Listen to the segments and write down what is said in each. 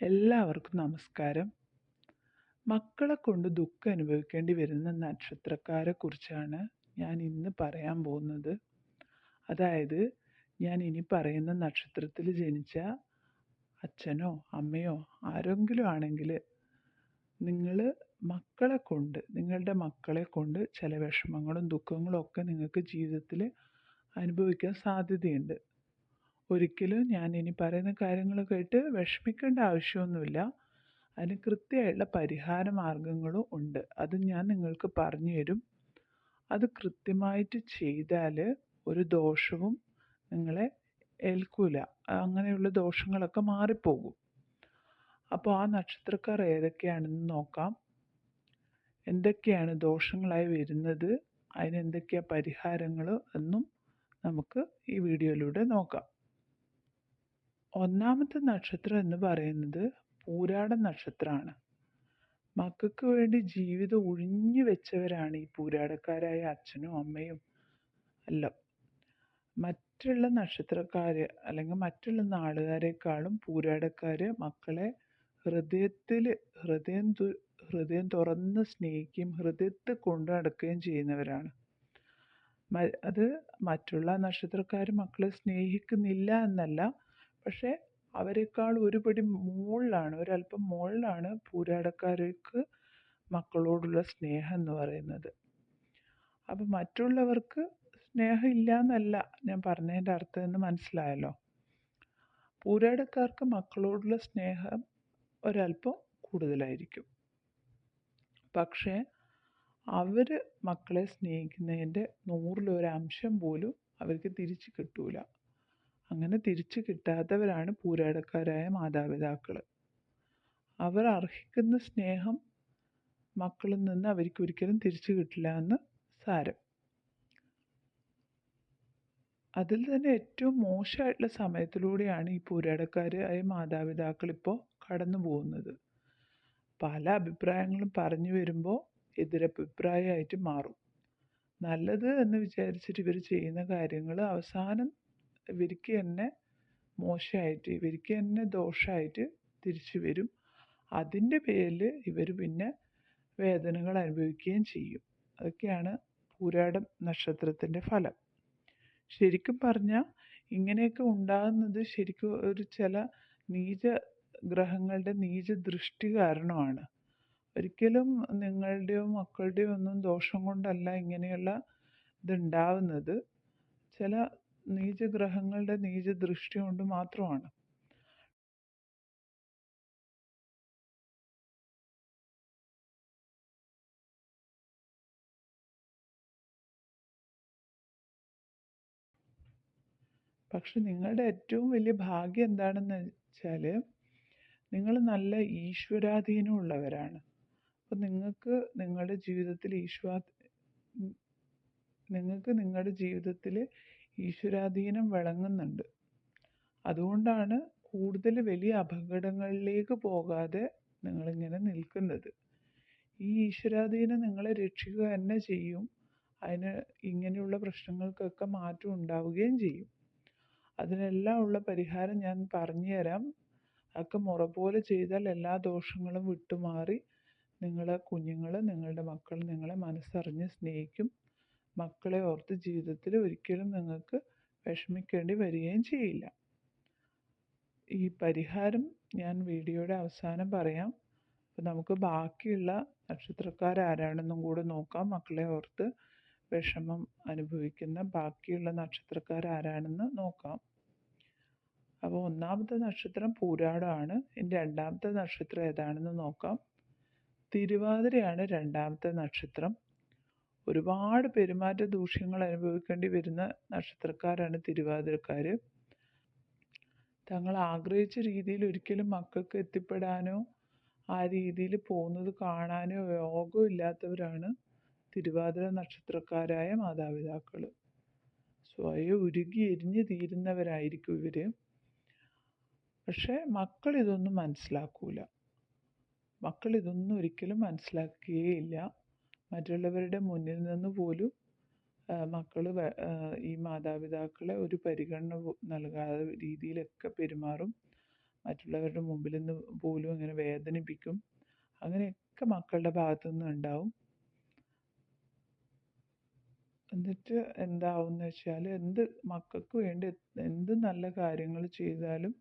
എല്ലാവർക്കും നമസ്കാരം. മക്കളെ കൊണ്ട് ദുഃഖം അനുഭവിക്കേണ്ടി വരുന്ന നക്ഷത്രക്കാരെ കുറിച്ചാണ് ഞാൻ ഇന്ന് പറയാൻ പോകുന്നത്. അതായത് ഞാൻ ഇനി പറയുന്ന നക്ഷത്രത്തിൽ ജനിച്ച അച്ഛനോ അമ്മയോ ആരെങ്കിലും ആണെങ്കിൽ നിങ്ങൾ മക്കളെ കൊണ്ട് നിങ്ങളുടെ മക്കളെ കൊണ്ട് ചില വിഷമങ്ങളും ദുഃഖങ്ങളും ഒക്കെ നിങ്ങൾക്ക് ജീവിതത്തിൽ അനുഭവിക്കാൻ സാധ്യതയുണ്ട്. ഒരിക്കലും ഞാൻ ഇനി പറയുന്ന കാര്യങ്ങൾ കേട്ട് വിഷമിക്കേണ്ട ആവശ്യമൊന്നുമില്ല. അതിന് കൃത്യമായിട്ടുള്ള പരിഹാര മാർഗങ്ങളും ഉണ്ട്. അത് ഞാൻ നിങ്ങൾക്ക് പറഞ്ഞു തരും. അത് കൃത്യമായിട്ട് ചെയ്താൽ ഒരു ദോഷവും നിങ്ങളെ ഏൽക്കൂല. അങ്ങനെയുള്ള ദോഷങ്ങളൊക്കെ മാറിപ്പോകും. അപ്പോൾ ആ നക്ഷത്രക്കാർ ഏതൊക്കെയാണെന്ന് നോക്കാം. എന്തൊക്കെയാണ് ദോഷങ്ങളായി വരുന്നത്? അതിനെന്തൊക്കെയാണ് പരിഹാരങ്ങൾ എന്നും നമുക്ക് ഈ വീഡിയോയിലൂടെ നോക്കാം. ഒന്നാമത്തെ നക്ഷത്രം എന്ന് പറയുന്നത് പൂരാട നക്ഷത്രമാണ് മക്കൾക്ക് വേണ്ടി ജീവിതം ഒഴിഞ്ഞു വെച്ചവരാണ് ഈ പൂരാടക്കാരായ അച്ഛനും അമ്മയും എല്ലാം. മറ്റുള്ള നക്ഷത്രക്കാർ അല്ലെങ്കിൽ മറ്റുള്ള നാടുകാരെക്കാളും പൂരാടക്കാർ മക്കളെ ഹൃദയത്തിൽ ഹൃദയം ഹൃദയം തുറന്ന് സ്നേഹിക്കുകയും ഹൃദയത്തിൽ കൊണ്ടു നടക്കുകയും ചെയ്യുന്നവരാണ്. അത് മറ്റുള്ള നക്ഷത്രക്കാർ മക്കളെ സ്നേഹിക്കുന്നില്ല എന്നല്ല പക്ഷേ അവരെക്കാൾ ഒരുപടി മുകളിലാണ് ഒരല്പം മുകളിലാണ് പൂരാടക്കാർക്ക് മക്കളോടുള്ള സ്നേഹം എന്ന് പറയുന്നത്. അപ്പം മറ്റുള്ളവർക്ക് സ്നേഹം ഇല്ല എന്നല്ല ഞാൻ പറഞ്ഞതിന്റെ അർത്ഥം എന്ന് മനസ്സിലായല്ലോ. പൂരാടക്കാർക്ക് മക്കളോടുള്ള സ്നേഹം ഒരല്പം കൂടുതലായിരിക്കും. പക്ഷേ അവർ മക്കളെ സ്നേഹിക്കുന്നതിന്റെ നൂറിലൊരംശം പോലും അവർക്ക് തിരിച്ചു കിട്ടൂല. അങ്ങനെ തിരിച്ചു കിട്ടാത്തവരാണ് പൂരാടക്കാരായ മാതാപിതാക്കൾ അവർ അർഹിക്കുന്ന സ്നേഹം മക്കളിൽ നിന്ന് അവർക്ക് ഒരിക്കലും തിരിച്ചു കിട്ടില്ല എന്ന് സാരം. അതിൽ തന്നെ ഏറ്റവും മോശമായിട്ടുള്ള സമയത്തിലൂടെയാണ് ഈ പൂരാടക്കാരായ മാതാപിതാക്കൾ ഇപ്പോൾ കടന്നു പോകുന്നത്. പല അഭിപ്രായങ്ങളും പറഞ്ഞു വരുമ്പോൾ എതിരഭിപ്രായമായിട്ട് മാറും. നല്ലത് എന്ന് വിചാരിച്ചിട്ട് ഇവർ ചെയ്യുന്ന കാര്യങ്ങൾ അവസാനം ഇവർക്ക് തന്നെ മോശമായിട്ട് ഇവർക്ക് തന്നെ ദോഷമായിട്ട് തിരിച്ചു വരും. അതിന്റെ പേരിൽ ഇവർ പിന്നെ വേദനകൾ അനുഭവിക്കുകയും ചെയ്യും. അതൊക്കെയാണ് പൂരാടം നക്ഷത്രത്തിന്റെ ഫലം. ശരിക്കും പറഞ്ഞാൽ ഇങ്ങനെയൊക്കെ ഉണ്ടാകുന്നത് ശരിക്കും ഒരു ചില നീച ഗ്രഹങ്ങളുടെ നീച ദൃഷ്ടി കാരണമാണ്. ഒരിക്കലും നിങ്ങളുടെയോ മക്കളുടെയോ ഒന്നും ദോഷം കൊണ്ടല്ല ഇങ്ങനെയുള്ള ഇതുണ്ടാവുന്നത് ചില നീചഗ്രഹങ്ങളുടെ നീച ദൃഷ്ടി കൊണ്ട് മാത്രമാണ്. പക്ഷെ നിങ്ങളുടെ ഏറ്റവും വലിയ ഭാഗ്യം എന്താണെന്ന് വെച്ചാൽ നിങ്ങൾ നല്ല ഈശ്വരാധീനമുള്ളവരാണ് അപ്പം നിങ്ങൾക്ക് നിങ്ങളുടെ ജീവിതത്തിൽ ഈശ്വര നിങ്ങൾക്ക് നിങ്ങളുടെ ജീവിതത്തിൽ ഈശ്വരാധീനം വിളങ്ങുന്നുണ്ട്. അതുകൊണ്ടാണ് കൂടുതൽ വലിയ അപകടങ്ങളിലേക്ക് പോകാതെ നിങ്ങളിങ്ങനെ നിൽക്കുന്നത്. ഈ ഈശ്വരാധീനം നിങ്ങളെ രക്ഷിക്കുക തന്നെ ചെയ്യും. അതിന് ഇങ്ങനെയുള്ള പ്രശ്നങ്ങൾക്കൊക്കെ മാറ്റം ഉണ്ടാവുകയും ചെയ്യും. അതിനെല്ലാം ഉള്ള പരിഹാരം ഞാൻ പറഞ്ഞു തരാം അതൊക്കെ മുറ പോലെ ചെയ്താൽ എല്ലാ ദോഷങ്ങളും വിട്ടുമാറി നിങ്ങളെ കുഞ്ഞുങ്ങൾ നിങ്ങളുടെ മക്കൾ നിങ്ങളെ മനസ്സറിഞ്ഞ് സ്നേഹിക്കും. മക്കളെ ഓർത്ത് ജീവിതത്തിൽ ഒരിക്കലും നിങ്ങൾക്ക് വിഷമിക്കേണ്ടി വരികയും ചെയ്യില്ല. ഈ പരിഹാരം ഞാൻ വീഡിയോയുടെ അവസാനം പറയാം. അപ്പം നമുക്ക് ബാക്കിയുള്ള നക്ഷത്രക്കാർ ആരാണെന്നും കൂടെ നോക്കാം. മക്കളെ ഓർത്ത് വിഷമം അനുഭവിക്കുന്ന ബാക്കിയുള്ള നക്ഷത്രക്കാർ ആരാണെന്ന് നോക്കാം. അപ്പോൾ ഒന്നാമത്തെ നക്ഷത്രം പൂരാടമാണ് ഇനി രണ്ടാമത്തെ നക്ഷത്രം ഏതാണെന്ന് നോക്കാം. തിരുവാതിരയാണ് രണ്ടാമത്തെ നക്ഷത്രം. ഒരുപാട് പെരുമാറ്റ ദൂഷ്യങ്ങൾ അനുഭവിക്കേണ്ടി വരുന്ന നക്ഷത്രക്കാരാണ് തിരുവാതിരക്കാർ. തങ്ങൾ ആഗ്രഹിച്ച രീതിയിൽ ഒരിക്കലും മക്കൾക്ക് എത്തിപ്പെടാനോ ആ രീതിയിൽ പോകുന്നത് കാണാനോ യോഗമില്ലാത്തവരാണ് തിരുവാതിര നക്ഷത്രക്കാരായ മാതാപിതാക്കൾ. സ്വയം ഉരുകി എരിഞ്ഞു തീരുന്നവരായിരിക്കും ഇവർ പക്ഷേ മക്കൾ ഇതൊന്നും മനസ്സിലാക്കൂല. മക്കൾ ഇതൊന്നും ഒരിക്കലും മനസ്സിലാക്കുകയില്ല. മറ്റുള്ളവരുടെ മുന്നിൽ നിന്ന് പോലും മക്കൾ ഈ മാതാപിതാക്കളെ ഒരു പരിഗണന നൽകാതെ രീതിയിലൊക്കെ പെരുമാറും. മറ്റുള്ളവരുടെ മുമ്പിൽ നിന്ന് പോലും ഇങ്ങനെ വേദനിപ്പിക്കും. അങ്ങനെയൊക്കെ മക്കളുടെ ഭാഗത്തു നിന്ന് ഉണ്ടാവും. എന്നിട്ട് എന്താവുമെന്ന് വെച്ചാൽ എന്ത് മക്കൾക്ക് വേണ്ടി എന്ത് നല്ല കാര്യങ്ങൾ ചെയ്താലും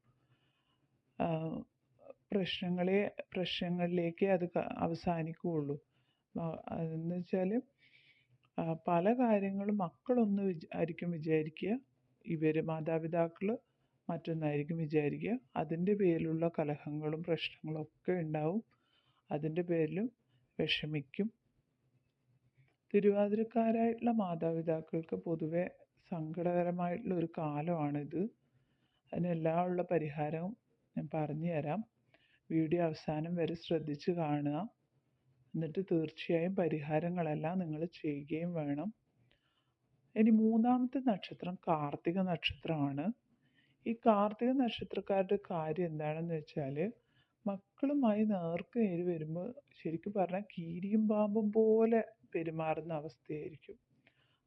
പ്രശ്നങ്ങളെ പ്രശ്നങ്ങളിലേക്ക് അത് അവസാനിക്കുകയുള്ളൂ. അതെന്ന് വെച്ചാൽ പല കാര്യങ്ങളും മക്കളൊന്ന് ആയിരിക്കും വിചാരിക്കുക. ഇവർ മാതാപിതാക്കൾ മറ്റൊന്നായിരിക്കും വിചാരിക്കുക. അതിന്റെ പേരിലുള്ള കലഹങ്ങളും പ്രശ്നങ്ങളും ഒക്കെ ഉണ്ടാവും. അതിന്റെ പേരിലും വിഷമിക്കും. തിരുവാതിരക്കാരായിട്ടുള്ള മാതാപിതാക്കൾക്ക് പൊതുവെ സങ്കടകരമായിട്ടുള്ള ഒരു കാലമാണിത്. അതിനെല്ലാം ഉള്ള പരിഹാരവും ഞാൻ പറഞ്ഞു തരാം വീഡിയോ അവസാനം വരെ ശ്രദ്ധിച്ച് കാണുക. എന്നിട്ട് തീർച്ചയായും പരിഹാരങ്ങളെല്ലാം നിങ്ങൾ ചെയ്യുകയും വേണം. ഇനി മൂന്നാമത്തെ നക്ഷത്രം കാർത്തിക നക്ഷത്രമാണ്. ഈ കാർത്തിക നക്ഷത്രക്കാരുടെ കാര്യം എന്താണെന്ന് വെച്ചാൽ മക്കളുമായി നേർക്ക് നേര് വരുമ്പോൾ ശരിക്കും പറഞ്ഞാൽ കീരിയും പാമ്പും പോലെ പെരുമാറുന്ന അവസ്ഥയായിരിക്കും.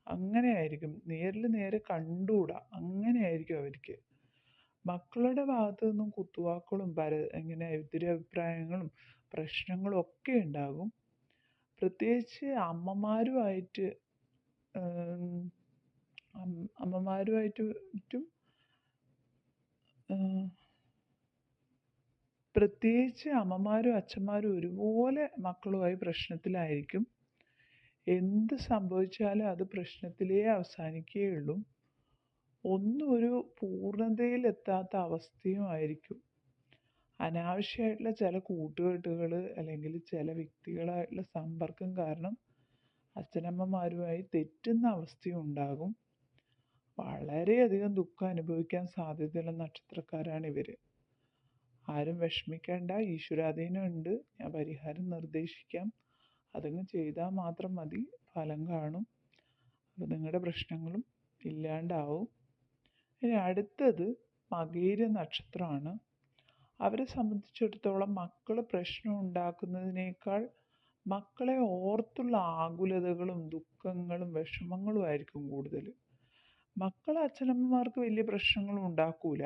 അങ്ങനെ ആയിരിക്കും നേരിൽ നേരെ കണ്ടുകൂടാ. അങ്ങനെയായിരിക്കും അവർക്ക്. മക്കളുടെ ഭാഗത്തു നിന്നും കുത്തുവാക്കുകളും പര ഇങ്ങനെ എതിരഭിപ്രായങ്ങളും പ്രശ്നങ്ങളും ഒക്കെ ഉണ്ടാകും. പ്രത്യേകിച്ച് അമ്മമാരുമായിട്ട് അമ്മമാരുമായിട്ടും പ്രത്യേകിച്ച് അമ്മമാരും അച്ഛന്മാരും ഒരുപോലെ മക്കളുമായി പ്രശ്നത്തിലായിരിക്കും. എന്ത് സംഭവിച്ചാലും അത് പ്രശ്നത്തിലേ അവസാനിക്കുകയുള്ളൂ. ഒന്നും ഒരു പൂർണതയിലെത്താത്ത അവസ്ഥയും ആയിരിക്കും. അനാവശ്യമായിട്ടുള്ള ചില കൂട്ടുകെട്ടുകൾ അല്ലെങ്കിൽ ചില വ്യക്തികളായിട്ടുള്ള സമ്പർക്കം കാരണം അച്ഛനമ്മമാരുമായി തെറ്റുന്ന അവസ്ഥയും ഉണ്ടാകും. വളരെയധികം ദുഃഖം അനുഭവിക്കാൻ സാധ്യതയുള്ള നക്ഷത്രക്കാരാണ് ഇവർ ആരും വിഷമിക്കേണ്ട ഈശ്വരാധീനം ഉണ്ട് ഞാൻ പരിഹാരം നിർദ്ദേശിക്കാം. അതങ്ങ് ചെയ്താൽ മാത്രം മതി. ഫലം കാണും. അപ്പോൾ നിങ്ങളുടെ പ്രശ്നങ്ങളും ഇല്ലാണ്ടാവും. ഇനി അടുത്തത് മകേര നക്ഷത്രമാണ്. അവരെ സംബന്ധിച്ചിടത്തോളം മക്കൾ പ്രശ്നം ഉണ്ടാക്കുന്നതിനേക്കാൾ മക്കളെ ഓർത്തുള്ള ആകുലതകളും ദുഃഖങ്ങളും വിഷമങ്ങളും ആയിരിക്കും കൂടുതൽ മക്കൾ അച്ഛനമ്മമാർക്ക് വലിയ പ്രശ്നങ്ങളും ഉണ്ടാക്കൂല.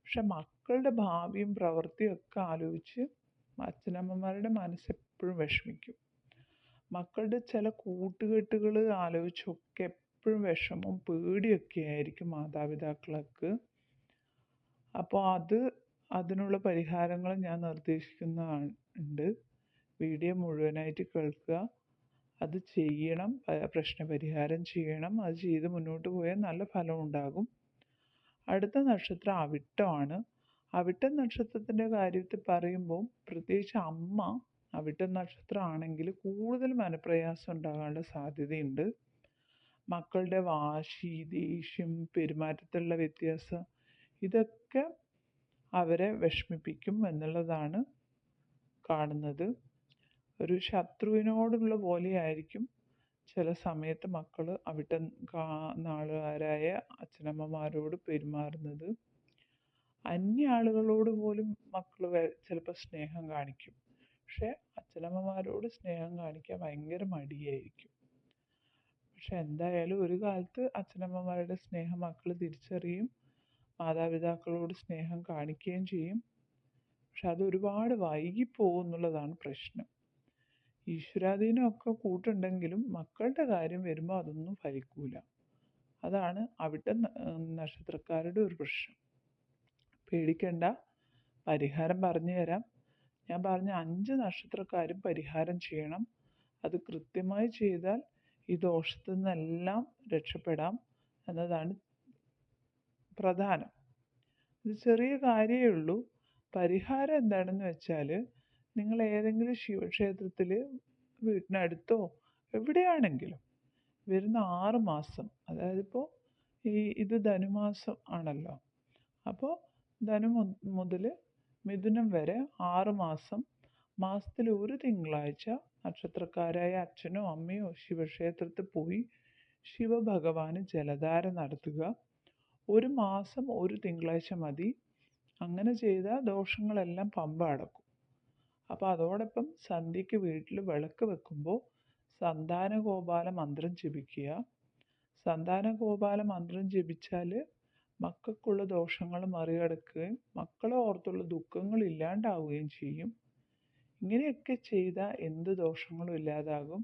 പക്ഷെ മക്കളുടെ ഭാവിയും പ്രവൃത്തിയും ഒക്കെ ആലോചിച്ച് അച്ഛനമ്മമാരുടെ മനസ്സെപ്പോഴും വിഷമിക്കും. മക്കളുടെ ചില കൂട്ടുകെട്ടുകൾ ആലോചിച്ചൊക്കെ എപ്പോഴും വിഷമവും പേടിയൊക്കെ ആയിരിക്കും മാതാപിതാക്കൾക്ക്. അപ്പോൾ അത് അതിനുള്ള പരിഹാരങ്ങൾ ഞാൻ നിർദ്ദേശിക്കുന്നതാണ്. ഉണ്ട് വീഡിയോ മുഴുവനായിട്ട് കേൾക്കുക. അത് ചെയ്യണം. പ്രശ്ന പ്രശ്നപരിഹാരം ചെയ്യണം. അത് ചെയ്ത് മുന്നോട്ട് പോയാൽ നല്ല ഫലം ഉണ്ടാകും. അടുത്ത നക്ഷത്രം അവിട്ടമാണ്. അവിട്ട നക്ഷത്രത്തിന്റെ കാര്യത്തിൽ പറയുമ്പോൾ പ്രത്യേകിച്ച് അമ്മ അവിട്ട നക്ഷത്രമാണെങ്കിൽ കൂടുതൽ മനപ്രയാസം ഉണ്ടാകാനുള്ള സാധ്യതയുണ്ട്. മക്കളുടെ വാശി ദേഷ്യം പെരുമാറ്റത്തിലുള്ള വ്യത്യാസം ഇതൊക്കെ അവരെ വിഷമിപ്പിക്കും എന്നുള്ളതാണ് കാണുന്നത്. ഒരു ശത്രുവിനോടുള്ള പോലെയായിരിക്കും ചില സമയത്ത് മക്കൾ അവിടെ നാളുകാരായ അച്ഛനമ്മമാരോട് പെരുമാറുന്നത്. അന്യ ആളുകളോട് പോലും മക്കൾ ചിലപ്പോൾ സ്നേഹം കാണിക്കും. പക്ഷെ അച്ഛനമ്മമാരോട് സ്നേഹം കാണിക്കാൻ ഭയങ്കര മടിയായിരിക്കും. പക്ഷെ എന്തായാലും ഒരു കാലത്ത് അച്ഛനമ്മമാരുടെ സ്നേഹം മക്കൾ തിരിച്ചറിയും. മാതാപിതാക്കളോട് സ്നേഹം കാണിക്കുകയും ചെയ്യും. പക്ഷെ അത് ഒരുപാട് വൈകിപ്പോകും എന്നുള്ളതാണ് പ്രശ്നം. ഈശ്വരാധീനമൊക്കെ കൂട്ടുണ്ടെങ്കിലും മക്കളുടെ കാര്യം വരുമ്പോൾ അതൊന്നും ഫലിക്കൂല. അതാണ് അവിടെ നക്ഷത്രക്കാരുടെ ഒരു പ്രശ്നം. പേടിക്കണ്ട. പരിഹാരം പറഞ്ഞു തരാം. ഞാൻ പറഞ്ഞ അഞ്ച് നക്ഷത്രക്കാരും പരിഹാരം ചെയ്യണം. അത് കൃത്യമായി ചെയ്താൽ ഈ ദോഷത്തിൽ നിന്നെല്ലാം രക്ഷപ്പെടാം എന്നതാണ് പ്രധാനം. ഇത് ചെറിയ കാര്യമേ ഉള്ളൂ. പരിഹാരം എന്താണെന്ന് വെച്ചാൽ നിങ്ങൾ ഏതെങ്കിലും ശിവക്ഷേത്രത്തിൽ വീട്ടിനടുത്തോ എവിടെയാണെങ്കിലും വരുന്ന ആറ് മാസം അതായത് ഇപ്പോൾ ഈ ഇത് ധനുമാസം ആണല്ലോ. അപ്പോൾ ധനു മുതൽ മിഥുനം വരെ ആറ് മാസം മാസത്തിൽ ഒരു തിങ്കളാഴ്ച നക്ഷത്രക്കാരായ അച്ഛനോ അമ്മയോ ശിവക്ഷേത്രത്തിൽ പോയി ശിവഭഗവാന് ജലധാര നടത്തുക. ഒരു മാസം ഒരു തിങ്കളാഴ്ച മതി. അങ്ങനെ ചെയ്താൽ ദോഷങ്ങളെല്ലാം പമ്പ അടക്കും. അപ്പോൾ അതോടൊപ്പം സന്ധ്യയ്ക്ക് വീട്ടിൽ വിളക്ക് വെക്കുമ്പോൾ സന്താന ഗോപാല മന്ത്രം ജപിക്കുക. സന്താന ഗോപാല മന്ത്രം ജപിച്ചാൽ മക്കൾക്കുള്ള ദോഷങ്ങൾ മറികടക്കുകയും മക്കളെ ഓർത്തുള്ള ദുഃഖങ്ങൾ ഇല്ലാണ്ടാവുകയും ചെയ്യും. ഇങ്ങനെയൊക്കെ ചെയ്താൽ എന്ത് ദോഷങ്ങളും ഇല്ലാതാകും.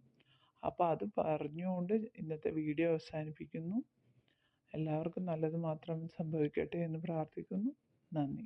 അപ്പോൾ അത് പറഞ്ഞുകൊണ്ട് ഇന്നത്തെ വീഡിയോ അവസാനിപ്പിക്കുന്നു. എല്ലാവർക്കും നല്ലത് മാത്രം സംഭവിക്കട്ടെ എന്ന് പ്രാർത്ഥിക്കുന്നു. നന്ദി.